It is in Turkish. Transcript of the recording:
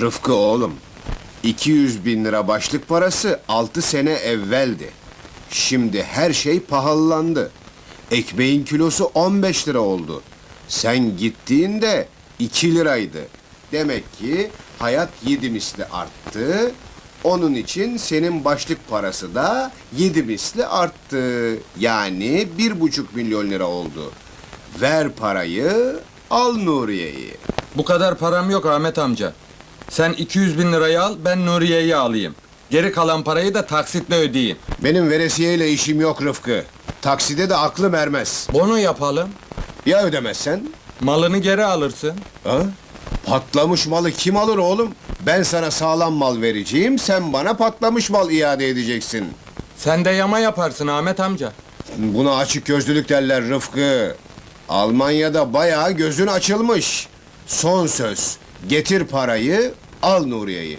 Rıfkı oğlum, 200 bin lira başlık parası 6 sene evveldi. Şimdi her şey pahalandı. Ekmeğin kilosu 15 lira oldu. Sen gittiğinde 2 liraydı. Demek ki hayat yedi misli arttı. Onun için senin başlık parası da yedi misli arttı. Yani bir buçuk milyon lira oldu. Ver parayı, al Nuriye'yi. Bu kadar param yok Ahmet amca. Sen 200 bin lirayı al, ben Nuriye'yi alayım. Geri kalan parayı da taksitle ödeyeyim. Benim veresiyeyle işim yok Rıfkı. Takside de aklım ermez. Bunu yapalım. Ya ödemezsen? Malını geri alırsın. Ha? Patlamış malı kim alır oğlum? Ben sana sağlam mal vereceğim, sen bana patlamış mal iade edeceksin. Sen de yama yaparsın Ahmet amca. Buna açık gözlülük derler Rıfkı. Almanya'da bayağı gözün açılmış. Son söz. Getir parayı, al Nuriye'yi.